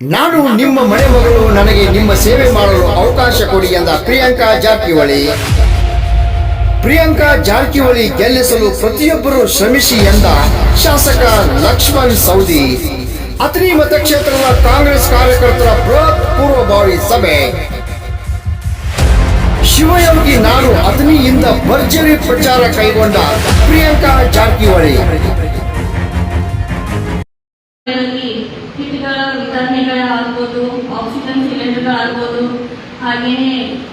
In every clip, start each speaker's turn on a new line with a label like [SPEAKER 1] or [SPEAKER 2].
[SPEAKER 1] ನಾನು ನಿಮ್ಮ ಮನೆ ಮಗಳು ನನಗೆ ನಿಮ್ಮ ಸೇವೆ ಮಾಡಲು ಅವಕಾಶ ಕೊಡಿ ಎಂದ ಪ್ರಿಯಾಂಕಾ ಜಾರಕಿಹೊಳಿ. ಪ್ರಿಯಾಂಕಾ ಜಾರಕಿಹೊಳಿ ಗೆಲ್ಲಿಸಲು ಪ್ರತಿಯೊಬ್ಬರು ಶ್ರಮಿಸಿ ಎಂದ ಶಾಸಕ ಲಕ್ಷ್ಮಣ್ ಸೌದಿ. ಅತ್ರಿ ಮತಕ್ಷೇತ್ರದ ಕಾಂಗ್ರೆಸ್ ಕಾರ್ಯಕರ್ತರ ಬೃಹತ್ ಪೂರ್ವಭಾವಿ ಸಭೆ. ಶಿವಯೋಗಿ ನಾನು ಅತನಿಯಿಂದ ಭರ್ಜರಿ ಪ್ರಚಾರ ಕೈಗೊಂಡ ಪ್ರಿಯಾಂಕಾ ಜಾರಕಿಹೊಳಿ.
[SPEAKER 2] ಕಿಟ್ಗಳ ವಿತರಣೆಗಳಾಗ್ಬೋದು ಆಕ್ಸಿಜನ್ ಸಿಲಿಂಡರ್ಗಳಾಗ್ಬೋದು ಹಾಗೆಯೇ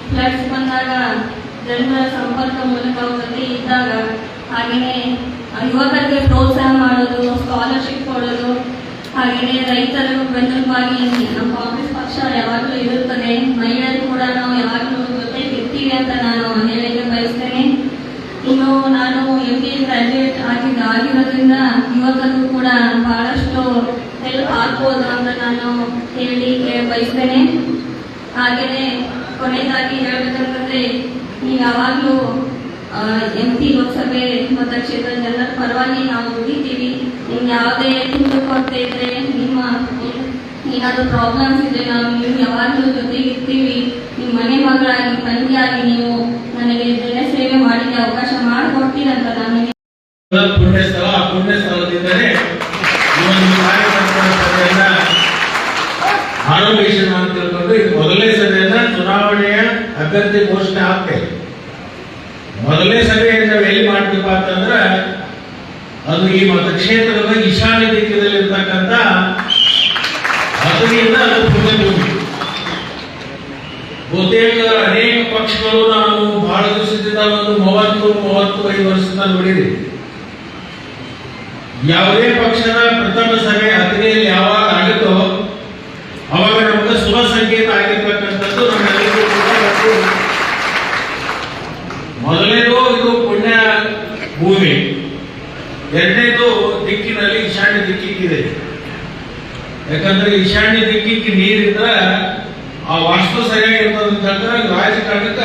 [SPEAKER 2] ಫ್ಲಡ್ಸ್ ಬಂದಾಗ ಜನರ ಸಂಪರ್ಕ ಮೂಲಕ ಜೊತೆ ಇದ್ದಾಗ, ಹಾಗೆಯೇ ಯುವಕರಿಗೆ ಪ್ರೋತ್ಸಾಹ ಮಾಡೋದು ಸ್ಕಾಲರ್ಶಿಪ್ ಕೊಡೋದು, ಹಾಗೆಯೇ ರೈತರು ಬೆನ್ನೆಲುಬಾಗಿ ನಮ್ಮ ಕಾಂಗ್ರೆಸ್ ಪಕ್ಷ ಯಾವಾಗಲೂ ಇರುತ್ತದೆ. ಮಹಿಳೆಯರು ಕೂಡ ನಾವು ಯಾವಾಗಲೂ ಜೊತೆ ಇರ್ತೀವಿ ಅಂತ ನಾನು ಹೇಳಕ್ಕೆ ಬಯಸ್ತೇನೆ. ಇನ್ನು ನಾನು ಎಂ ಬಿ ಗ್ರಾಜುಯೇಟ್ ಆಗಿದ್ದ ಆಗಿರೋದ್ರಿಂದ ಯುವಕರು ಕೂಡ ಬಹಳಷ್ಟು ಹೆಲ್ಪ್ ಆಗ್ಬೋದು ಅಂತ ನಾನು ಹೇಳಲಿಕ್ಕೆ ಬಯಸ್ತೇನೆ ಹಾಗೆಯೇ ಕೊನೆಯದಾಗಿ ಹೇಳ್ಬೇಕಂತಂದ್ರೆ, ನೀವು ಯಾವಾಗಲೂ ಎಂ ಪಿ ಲೋಕಸಭೆ ಮತಕ್ಷೇತ್ರ ಜನರ ಪರವಾಗಿ ನಾವು ದುಡಿತೀವಿ ನಿಮ್ಗೆ ಯಾವುದೇ ಕುಂದುಕೊರತೆ ಇದ್ರೆ ನಿಮ್ಮ ಏನಾದರೂ ಪ್ರಾಬ್ಲಮ್ಸ್ ಇದೆ ನಾವು ನೀವು ಯಾವಾಗಲೂ ಜೊತೆಗಿರ್ತೀವಿ ನಿಮ್ಮ ಮನೆ ಮಗಳಾಗಿ, ತಂಗಿಯಾಗಿ ನೀವು ನನಗೆ ಜನ ಸೇವೆ ಮಾಡಲಿಕ್ಕೆ ಅವಕಾಶ ಮಾಡಿಕೊಡ್ತೀರಂತ ನನಗೆ
[SPEAKER 3] ಪುಣ್ಯ ಸ್ಥಳ ಪುಣ್ಯ ಈ ಒಂದು ಕಾರ್ಯಕರ್ತರ ಸಭೆಯನ್ನ ಆರಂಭಿಸೋಣ ಅಂತ ತಿಳ್ಕೊಂಡು ಇದು ಮೊದಲನೇ ಸಭೆಯನ್ನ ಚುನಾವಣೆಯ ಅಭ್ಯರ್ಥಿ ಘೋಷಣೆ ಆಗ್ತೇವೆ ಮೊದಲನೇ ಸಭೆಯಲ್ಲಿ ನಾವು ಎಲ್ಲಿ ಮಾಡ್ತೀವಪ್ಪ ಅಂತಂದ್ರೆ ಅದು ಈ ಮತಕ್ಷೇತ್ರದ ಈಶಾನ್ಯ ದಿಕ್ಕಿನಲ್ಲಿರ್ತಕ್ಕಂಥ ಅದರಿಂದ ಅದು ಬಹುತೇಕ ಅನೇಕ ಪಕ್ಷಗಳು ನಾನು ಬಹಳ ದಿವಸದಿಂದ ಒಂದು ಮೂವತ್ತು ಮೂವತ್ತು ಐದು ವರ್ಷದಿಂದ ನೋಡಿದೆ ಯಾವುದೇ ಪಕ್ಷದ ಪ್ರಥಮ ಸಭೆ ಹದಿನೆಯಲ್ಲಿ ಭೂಮಿ. ಎರಡನೇದು ದಿಕ್ಕಿನಲ್ಲಿ ಈಶಾನ್ಯ ದಿಕ್ಕಿಕ್ಕಿದೆ. ಯಾಕಂದ್ರೆ ಈಶಾನ್ಯ ದಿಕ್ಕಿಗೆ ನೀರಿದ್ರ ಆ ವಾಸ್ತು ಸರಿಯಾಗಿರ್ತದಂತಂದ್ರೆ ರಾಜಕಾರಣಕ್ಕ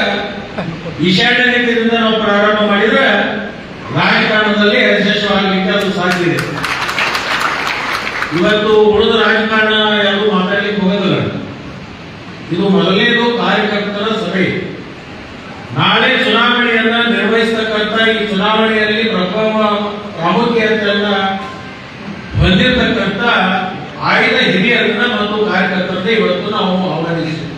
[SPEAKER 3] ಈಶಾನ್ಯ ದಿಕ್ಕಿನಿಂದ ನಾವು ಪ್ರಾರಂಭ ಮಾಡಿದ್ರೆ ರಾಜಕಾರಣದಲ್ಲಿ ಯಶಸ್ವಾಗಲಿಕ್ಕೆ ಅದು ಸಾಧ್ಯ ಇದೆ. ಇವತ್ತು ಉಳಿದ ರಾಜಕಾರಣ ಯಾರು ಮಾತಾಡ್ಲಿಕ್ಕೆ ಹೋಗೋದಿಲ್ಲ. ಇದು ಮೊದಲನೇದು ಕಾರ್ಯಕರ್ತರ ಸಭೆ ನಾಳೆ ಚುನಾವಣೆಯನ್ನ ನಿರ್ವಹಿಸತಕ್ಕಂಥ ಈ ಚುನಾವಣೆಯಲ್ಲಿ ಪ್ರಭಾವ ಪ್ರಾಮುಖ್ಯತೆಯನ್ನ ಹೊಂದಿರತಕ್ಕಂಥ ಆಯ್ದ ಹಿರಿಯರನ್ನ ಮತ್ತು ಕಾರ್ಯಕರ್ತರನ್ನ ಇವತ್ತು ನಾವು ಅವಲಂಬಿಸಿದ್ದೇವೆ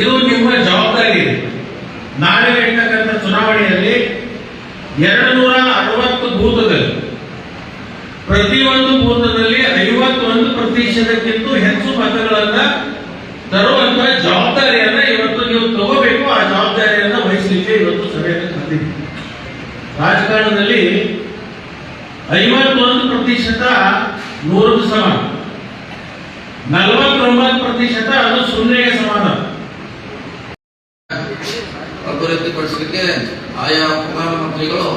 [SPEAKER 3] ಇದು ನಿಮ್ಮ ಜವಾಬ್ದಾರಿ. ಇದೆ ನಾಳೆ ಇರ್ತಕ್ಕಂಥ ಚುನಾವಣೆಯಲ್ಲಿ ಎರಡು ನೂರ ಅರವತ್ತು ಬೂತದಲ್ಲಿ ಪ್ರತಿಯೊಂದು ಬೂತದಲ್ಲಿ ಐವತ್ತೊಂದು ಪ್ರತಿಶತಕ್ಕಿಂತ ಹೆಚ್ಚು ಮತಗಳನ್ನ ತರುವಂತ ಕರೆದಿದ್ದೀವಿ ರಾಜಕಾರಣದಲ್ಲಿ ಐವತ್ತೊಂದು ಪ್ರತಿಶತ ನೂರಕ್ಕೆ ಸಮಾನ. ನಲವತ್ತೊಂಬತ್ತು ಪ್ರತಿಶತ ಅದು ಸೊನ್ನೆಗೆ ಸಮಾನ.
[SPEAKER 4] ಅಭಿವೃದ್ಧಿಪಡಿಸಲಿಕ್ಕೆ ಆಯಾ ಪ್ರಧಾನಮಂತ್ರಿಗಳು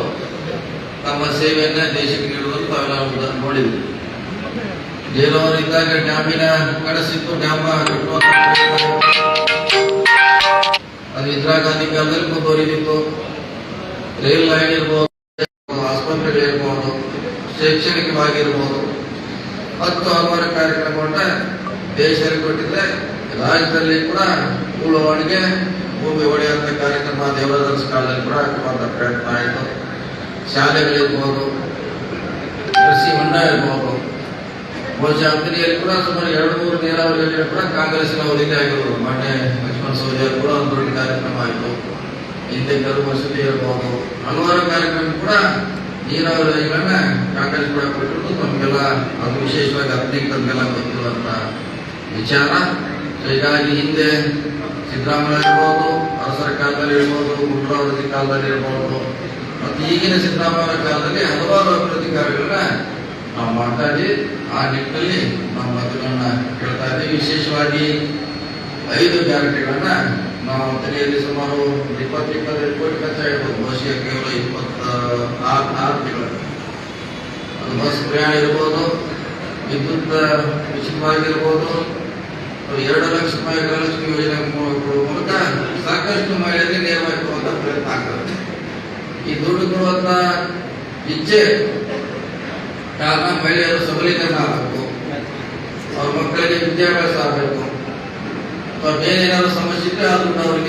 [SPEAKER 4] ತಮ್ಮ ಸೇವೆಯನ್ನ ದೇಶಕ್ಕೆ ನೀಡುವುದು ತಾವೆಲ್ಲ ನೋಡಿದ್ವಿ. ಜೇಲವರು ಇದ್ದಾಗ ಡ್ಯಾಮಿನ ಕಳಿಸಿತ್ತು ಡ್ಯಾಮ ಅದು ಇಂದಿರಾ ಗಾಂಧಿ ಕಾಲದಲ್ಲಿ ಮುಂದುವರಿದಿತ್ತು ರೈಲ್ ಲೈನ್ ಇರ್ಬೋದು, ಆಸ್ಪತ್ರೆಗಳಿರ್ಬೋದು, ಶೈಕ್ಷಣಿಕವಾಗಿರ್ಬೋದು, ಹತ್ತು ಹಲವಾರು ಕಾರ್ಯಕ್ರಮಗಳನ್ನ ದೇಶದಲ್ಲಿ ಕೊಟ್ಟಿದ್ರೆ ರಾಜ್ಯದಲ್ಲಿ ಕೂಡ ಉಳುವಣಿಗೆ ಭೂಮಿ ಒಡೆಯುವಂತ ಕಾರ್ಯಕ್ರಮ ದೇವರಾಜ ಕಾಲದಲ್ಲಿ ಕೂಡ ಹಾಕುವಂತ ಪ್ರಯತ್ನ ಆಯಿತು. ಶಾಲೆಗಳಿರ್ಬೋದು, ಕೃಷಿ ಹೊಂಡ ಇರ್ಬೋದು. ಬಹುಶಃ ಕೂಡ ಸುಮಾರು ಎರಡು ಮೂರು ನೀರಾವರಿಯಲ್ಲಿ ಕೂಡ ಕಾಂಗ್ರೆಸ್ನ ಅವಧಿಗೆ ಆಗಿರೋದು. ಮೊನ್ನೆ ಲಕ್ಷ್ಮಣ ಅವರು ಕೂಡ ಒಂದು ದೊಡ್ಡ ಕಾರ್ಯಕ್ರಮ ಆಯಿತು. ಹಿಂದೆ ಕರು ಮಸೂದಿ ಇರ್ಬೋದು. ಹಲವಾರು ಕಾರ್ಯಕ್ರಮ ಕೂಡ ನೀರಾವರಿಗಳನ್ನ ಕಾಂಗ್ರೆಸ್ ಕೂಡ ಕೊಟ್ಟಿರೋದು. ನಮಗೆಲ್ಲ ಅದು ವಿಶೇಷವಾಗಿ ಹದಿನೈದು ತಮಗೆಲ್ಲ ಗೊತ್ತಿರುವಂತ ವಿಚಾರ. ಸೊ ಹೀಗಾಗಿ ಹಿಂದೆ ಸಿದ್ದರಾಮಯ್ಯ ಇರ್ಬೋದು ಅರಸರ ಕಾಲದಲ್ಲಿ ಇರ್ಬೋದು ಗುಂಡ್ರಾವತಿ ಕಾಲದಲ್ಲಿ ಇರ್ಬೋದು, ಮತ್ತು ಈಗಿನ ಸಿದ್ದರಾಮಯ್ಯ ಕಾಲದಲ್ಲಿ ಹಲವಾರು ಅಭಿವೃದ್ಧಿ ಕಾರ್ಯಗಳನ್ನ ನಾವು ಮಾತಾಡಿ ಆ ನಿಟ್ಟಿನಲ್ಲಿ ನಮ್ಮ ಮತಗಳನ್ನ ಕೇಳ್ತಾ ಇದ್ದೀವಿ. ವಿಶೇಷವಾಗಿ ಐದು ಗ್ಯಾರಂಟಿಗಳನ್ನ ನಾವು ತೆರೆಯಲ್ಲಿ ಸುಮಾರು ಇಪ್ಪತ್ತೈದು ಕೋಟಿ ಖರ್ಚು ಇರ್ಬೋದು ಬಹುಶಃ ಕೇವಲ ಇಪ್ಪತ್ತ, ಆರು ಆರು ತಿಂಗಳು. ಬಸ್ ಪ್ರಯಾಣ ಇರ್ಬೋದು, ವಿದ್ಯುತ್ ಉಚಿತವಾಗಿರ್ಬೋದು ಇರ್ಬೋದು ಎರಡು ಲಕ್ಷ ರೂಪಾಯಿ ಗೃಹಲಕ್ಷ್ಮಿ ಯೋಜನೆ ಮೂಲಕ ಸಾಕಷ್ಟು ಮಹಿಳೆಯರಿಗೆ ನೇರವಾಗಿ ಕೊಡುವಂತ ಪ್ರಯತ್ನ ಆಗ್ತದೆ. ಈ ದುಡ್ಡು ಕೊಡುವಂತ ಇಚ್ಛೆ ಕಾರಣ ಮಹಿಳೆಯರು ಸಬಲೀಕರಣ ಆಗಬೇಕು. ಅವ್ರ ಮಕ್ಕಳಿಗೆ ವಿದ್ಯಾಭ್ಯಾಸ ಆಗಬೇಕು. ಅಥವಾ ಬೇರೆ ಏನಾದ್ರು ಸಮಸ್ಯೆ ಇದ್ರೆ ಅದನ್ನ ಅವರಿಗೆ